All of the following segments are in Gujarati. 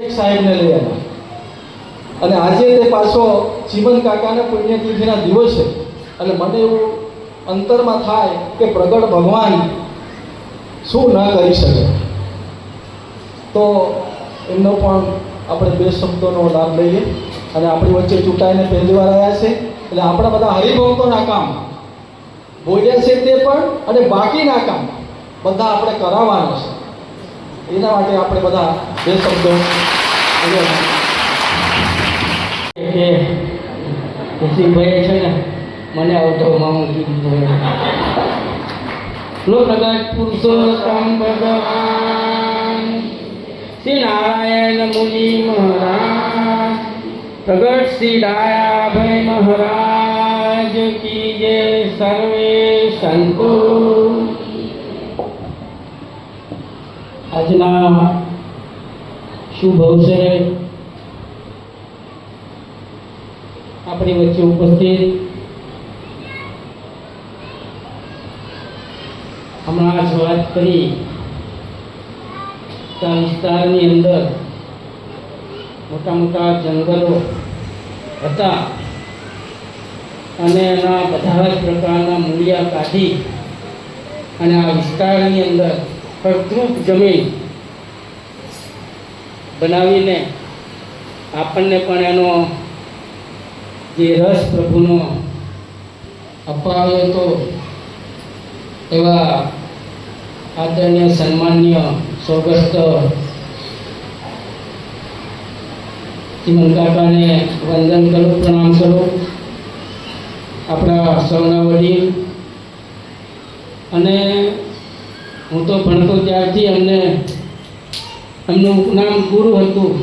સાહેબને લઈ આવ્યા. અને આજે તે પાછો જીવન કાકાના પુણ્યતિથિના દિવસે, અને મને એવું અંતરમાં થાય કે પ્રગટ ભગવાન શું ન કરી શકે. તો એમનો પણ આપણે બે શબ્દોનો લાભ લઈએ. અને આપણી વચ્ચે ચૂંટાઈને પહેલી વાર આવ્યા છે. એટલે આપણા બધા હરિભક્તોના કામ બોલ્યા છે તે પણ, અને બાકીના કામ બધા આપણે કરાવવાના છે. એના માટે આપણે બધા બે શબ્દો કે છે ને, મને અવધમાં મૂકી દીધો લો પ્રગટ પુરુષોત્તમ ભગવાન શ્રી નારાયણ મુનિ મહારાજ, પ્રગટ શ્રી ડાયાભાઈ મહારાજ કી જય, સર્વે સંતો. આજના શુભ અવસરે આપણી વચ્ચે ઉપસ્થિત હમણાં જ વાત કરી વિસ્તારની અંદર મોટા મોટા જંગલો હતા અને એના બધા જ પ્રકારના મૂળિયા કાઢી અને આ વિસ્તારની અંદર ફળદ્રુપ જમીન બનાવીને આપણને પણ એનો જે રસ પ્રભુનો અપાવ્યો હતો એવા આદરણીય સન્માનીય સ્વગસ્ત ચિમન કાકાને વંદન કરું, પ્રણામ કરું. આપણા સૌના વડીલ અને હું તો ભણતો ત્યારથી અમને એમનું નામ ગુરુ હતું.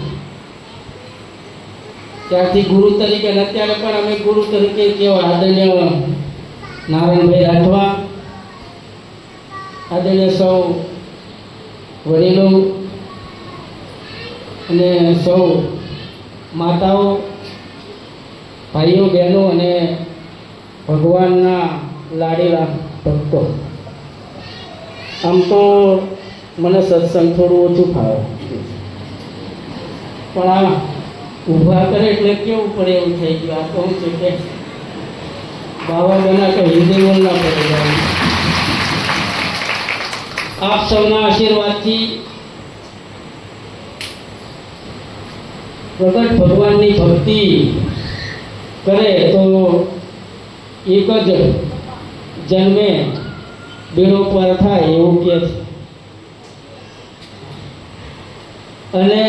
ત્યારથી ગુરુ તરીકે અત્યારે પણ અમે ગુરુ તરીકે કેવા આદરણીય નારાયણભાઈ રાઠવા, આદરણીય સૌ વડીલો અને સૌ માતાઓ, ભાઈઓ, બહેનો અને ભગવાનના લાડીલા ભક્તો. આમ તો મને સત્સંગ થોડું ઓછું ફાવે પણ આ ઊભા કરે એટલે કેવું પડે એવું થઈ ગયું? આ કહું છું કે બાબા બના કે હિન્દી બોલના પડે આપ સૌના આશીર્વાદથી પ્રગટ ભગવાનની ભક્તિ કરે તો એક જ જન્મે બેડો થાય એવું કે છે. અને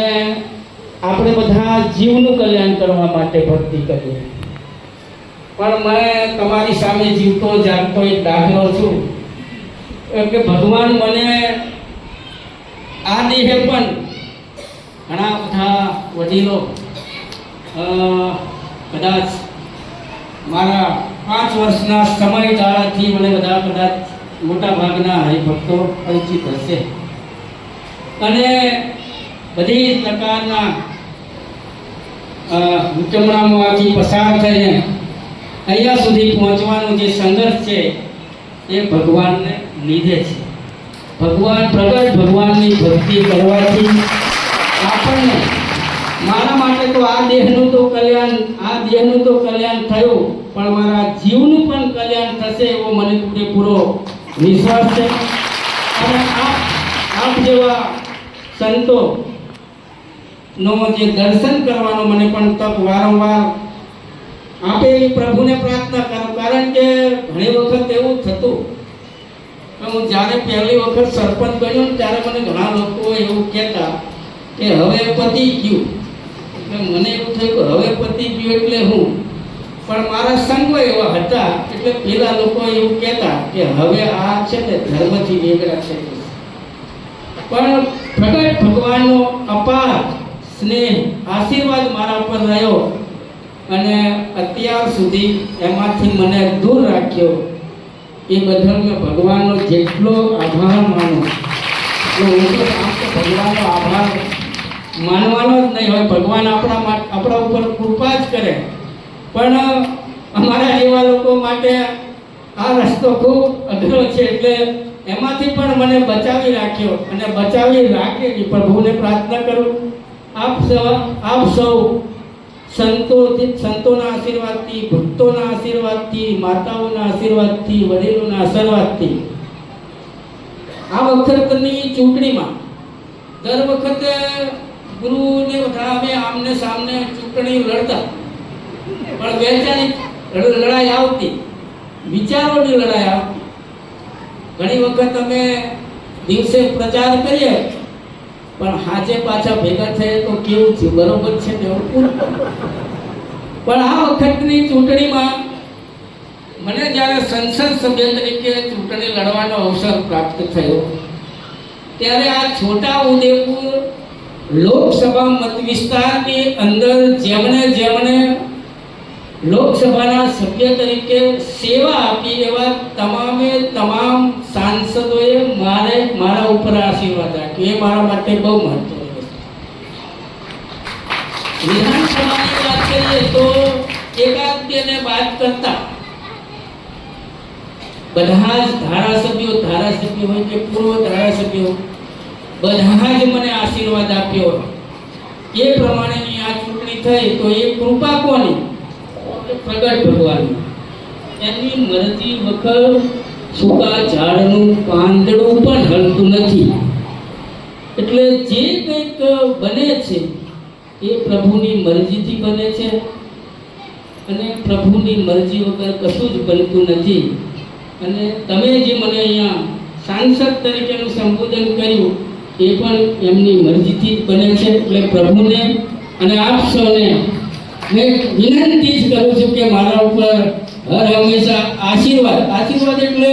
આપણે બધા જીવનું કલ્યાણ કરવા માટે ભક્તિ કરીએ. પણ મેં તમારી સામે જીવતો જાગતો એક દાખલો છું. એમ કે ભગવાન મને આ દેહે પણ ઘણા બધા વડીલો કદાચ મારા પાંચ વર્ષના સમયગાળાથી મને બધા કદાચ મોટા ભાગના હરિભક્તો પરિચિત હશે. અને બધી પ્રકારના વિચમણામાંથી પસાર થઈને અહીંયા સુધી પહોંચવાનો જે સંઘર્ષ છે, એ ભગવાનને લીધે છે. ભગવાન, પ્રગટ ભગવાનની ભક્તિ કરવાથી આપણને મારા માટે તો આ દેહનું તો કલ્યાણ, આ દેહનું તો કલ્યાણ થયું, પણ મારા જીવનું પણ કલ્યાણ થશે એવો મને પૂરેપૂરો વિશ્વાસ છે? અને આપ આપ જેવા સંતો નો જે દર્શન કરવાનો મને પણ તક વારંવાર આપે એ પ્રભુને પ્રાર્થના કરું, કારણ કે ઘણી વખત એવું થતું હું જ્યારે પહેલી વખત સરપંચ બન્યો ને ત્યારે મને ઘણા લોકો એવું કહેતા કે હવે પતી ગયું. એટલે મને એવું થયું કે હવે પતી ગયું એટલે હું પણ મારા સંગો એવા હતા, એટલે પેલા લોકો એવું કહેતા કે હવે આ છે ને ધર્મથી નીકળ્યા છે. પણ પ્રગટ ભગવાનનો અપાર સ્નેહ, આશીર્વાદ મારા પર રહ્યો અને અત્યાર સુધી એમાંથી મને દૂર રાખ્યો. એ બદલ મેં ભગવાનનો જેટલો આભાર માનું. ભગવાનનો આભાર માનવાનો જ નહીં હોય. ભગવાન આપણા આપણા ઉપર કૃપા જ કરે. પણ અમારા એવા લોકો માટે આ રસ્તો ખૂબ અઘરો છે એટલે એમાંથી પણ મને બચાવી રાખ્યો અને બચાવી રાખે એ પ્રભુને પ્રાર્થના કરું, આપ સૌ આપ સૌ સંતોથી, સંતોના આશીર્વાદથી, ભક્તોના આશીર્વાદથી, માતાઓના આશીર્વાદથી, વડીલોના આશીર્વાદથી આ વખતની ચૂંટણીમાં દર વખતે ગુરુને બધા અમે આમને સામને ચૂંટણી લડતા પણ લડ- લડાઈ આવતી. વિચારોની લડાઈ આવતી. ઘણી વખત અમે દિવસે પ્રચાર કરીએ, પણ હાજે પાછા ભેગા થઈએ તો કેવું છે બરોબર છે ને પણ આ વખતની ચૂંટણીમાં મને જ્યારે સંસદ સભ્ય તરીકે ચૂંટણી લડવાનો અવસર પ્રાપ્ત થયો, ત્યારે આ છોટા ઉદેપુર લોકસભા મત વિસ્તારની અંદર જેમણે જેમણે લોકસભાના સભ્ય તરીકે સેવા આપી એવા તમામે તમામ સાંસદોએ મારે મારા ઉપર આશીર્વાદ રાખ્યો. એ મારા માટે બહુ મહત્વની વસ્તુ વિધાનસભાની વાત કરીએ તો એકાદ બેને વાત કરતા બધા જ ધારાસભ્યો ધારાસભ્ય હોય કે પૂર્વ ધારાસભ્યો બધા જ મને આશીર્વાદ આપ્યો. એ પ્રમાણેની આ ચૂંટણી થઈ તો એ કૃપા કોની? પ્રગટ ભગવાન એની મરજી વગર સૂકા ઝાડનું પાંદડું પણ હલતું નથી. એટલે જે કંઈક બને છે, એ પ્રભુની મરજીથી બને છે. અને પ્રભુની મરજી વગર કશું જ બનતું નથી. અને તમે જે મને અહીંયા સાંસદ તરીકેનું સંબોધન કર્યું, એ પણ એમની મરજીથી જ બને છે. એટલે પ્રભુને અને આપ સૌને મેં વિનંતી જ કરું છું કે મારા ઉપર હર હંમેશા આશીર્વાદ. આશીર્વાદ એટલે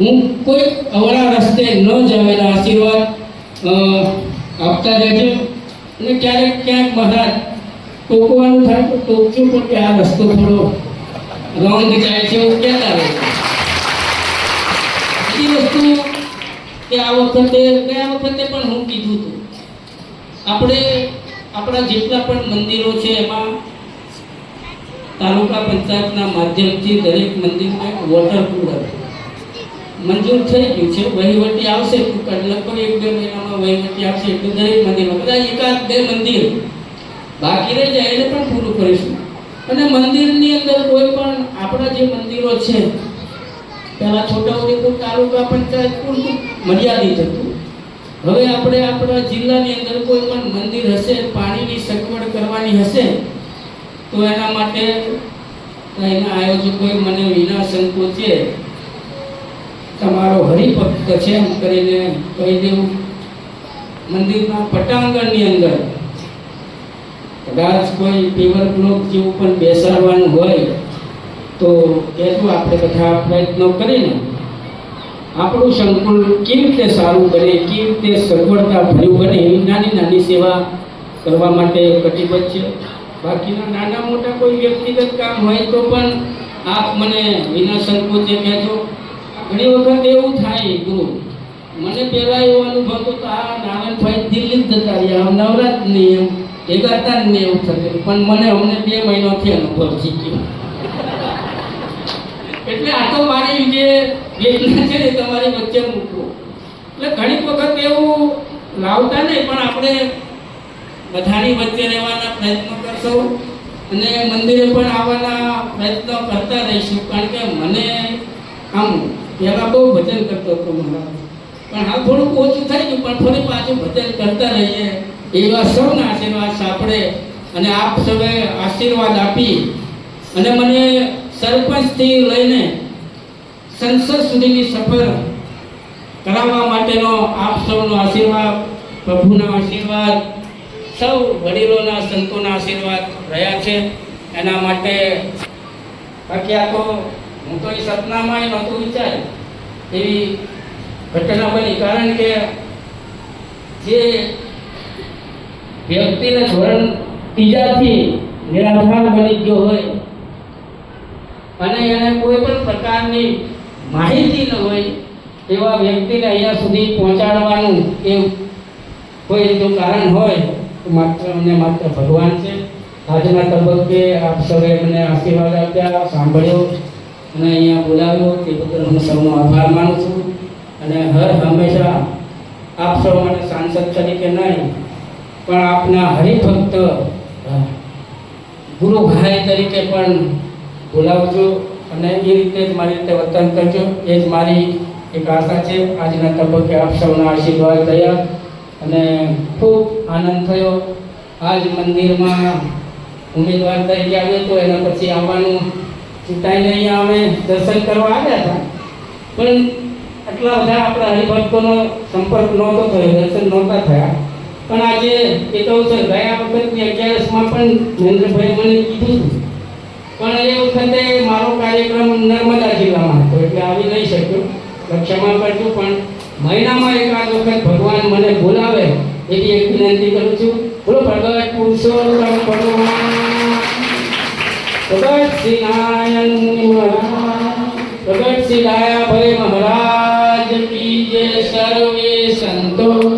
હું કોઈ અવળા રસ્તે ન જાવ આશીર્વાદ આપતા રહેજો અને ક્યારેક ક્યાંક મહારાજ ટોકવાનું થાય તો ટોકજો પણ કે આ રસ્તો થોડો રોંગ જાય છે એવું કહેતા રહે બીજી વસ્તુ કે આ વખતે ગયા વખતે પણ હું કીધું હતું. આપણે આપણા જેટલા પણ મંદિરો છે, એમાં તાલુકા પંચાયતના માધ્યમથી દરેક મંદિરમાં એક વોટર કુલર મંજૂર થઈ ગયું છે. વહીવટી આવશે લગભગ એક બે મહિનામાં વહીવટી આવશે. એટલે દરેક મંદિરમાં કદાચ એકાદ બે મંદિર. બાકી રહી જાય એને પણ પૂરું કરીશું. અને મંદિરની અંદર કોઈ પણ આપણા જે મંદિરો છે, પહેલા છોટાઉદેપુર તાલુકા પંચાયત પૂરતું મર્યાદિત હતું. હવે આપણે આપણા જિલ્લાની અંદર કોઈ પણ મંદિર હશે, પાણીની સગવડ કરવાની હશે તો એના માટે એના આયોજકોએ મને વિના સંકોચે તમારો હરિભક્ત છે એમ કરીને કહી દેવું. મંદિરના પટાંગણની અંદર કદાચ કોઈ પેવર બ્લોક જેવું પણ બેસાડવાનું હોય તો કહેતું આપણે બધા પ્રયત્નો કરીને આપણું સંકુલ કેવી રીતે સારું બને, કેવી રીતે સગવડતા ભર્યું બને એવી નાની નાની સેવા કરવા માટે કટિબદ્ધ છે. બાકીના નાના મોટા કોઈ વ્યક્તિગત કામ હોય તો પણ આપ મને વિના સંકોચે કહેજો. ઘણી વખત એવું થાય ગુરુ, મને પહેલા એવો અનુભવ હતો કે આ નારાયણભાઈ દિલ્હી જતા રહ્યા નવરાત નહીં એમ ભેગા નહીં એવું થતું પણ મને અમને બે મહિનાથી અનુભવ શીખ્યો એટલે આ તો મારી જે વેદના છે ને તમારી વચ્ચે મૂકવો. એટલે ઘણી વખત એવું લાવતા નહીં, પણ આપણે બધાની વચ્ચે રહેવાના પ્રયત્નો કરશો અને મંદિરે પણ આવવાના પ્રયત્ન કરતા રહીશું. કારણ કે મને આમ પહેલાં બહુ ભજન કરતો હતો મારા પણ હાલ થોડુંક ઓછું થઈ ગયું, પણ ફરી પાછું ભજન કરતા રહીએ એવા સૌના આશીર્વાદ સાંભળે અને આપ સૌએ આશીર્વાદ આપી અને મને સરપંચથી લઈને સંસદ સુધીની સફર કરાવવા માટેનો આપ સૌનો આશીર્વાદ, પ્રભુના આશીર્વાદ સૌ વડીલોના સંતોના આશીર્વાદ રહ્યા છે. એના માટે બાકી તો હું તો એ સપનામાં નહોતું વિચાર્યું. એવી ઘટના બની. કારણ કે જે વ્યક્તિને ધોરણ ત્રીજાથી નિરાધાર બની ગયો હોય અને એને કોઈ પણ પ્રકારની માહિતી ન હોય એવા વ્યક્તિને અહીંયા સુધી પહોંચાડવાનું એ કોઈ જો કારણ હોય માત્ર અને માત્ર ભગવાન છે. આજના તબક્કે આપ સૌએ મને આશીર્વાદ આપ્યા, સાંભળ્યો અને અહીંયા બોલાવ્યો તે બદલ હું સૌનો આભાર માનું છું. અને હર હંમેશા આપ સૌ મને સાંસદ તરીકે નહીં, પણ આપના હરિભક્ત ગુરુ ભાઈ તરીકે પણ બોલાવજો અને એ રીતે જ મારી રીતે વર્તન કરજો. એ જ મારી એક આશા છે. આજના તબક્કે આપ સૌના આશીર્વાદ થયા અને ખૂબ આનંદ થયો. આજ મંદિરમાં ઉમેદવાર તરીકે આવ્યો તો એના પછી આવવાનું ચૂંટાઈને અહીંયા અમે દર્શન કરવા આવ્યા હતા. પણ આટલા બધા આપણા હરિભક્તોનો સંપર્ક નહોતો થયો, દર્શન નહોતા થયા. પણ આજે એ કહું છે ગયા વખતની અગિયારસમાં પણ મહેન્દ્રભાઈ મને કીધું હતું. પણ એ વખતે મારો કાર્યક્રમ નર્મદા જિલ્લામાં હતો, એટલે આવી નહીં શક્યો. ક્ષમા કરજો પણ મહિનામાં એકાદ વખત ભગવાન મને બોલાવે, એવી એક વિનંતી કરું છું. બોલો, પ્રગટ પુરુષોત્તમ ભગવાન. પ્રગટ શ્રી નારાયણ પ્રગટ શ્રી દયાભાઈ મહારાજ કી જય સર્વે સંતો.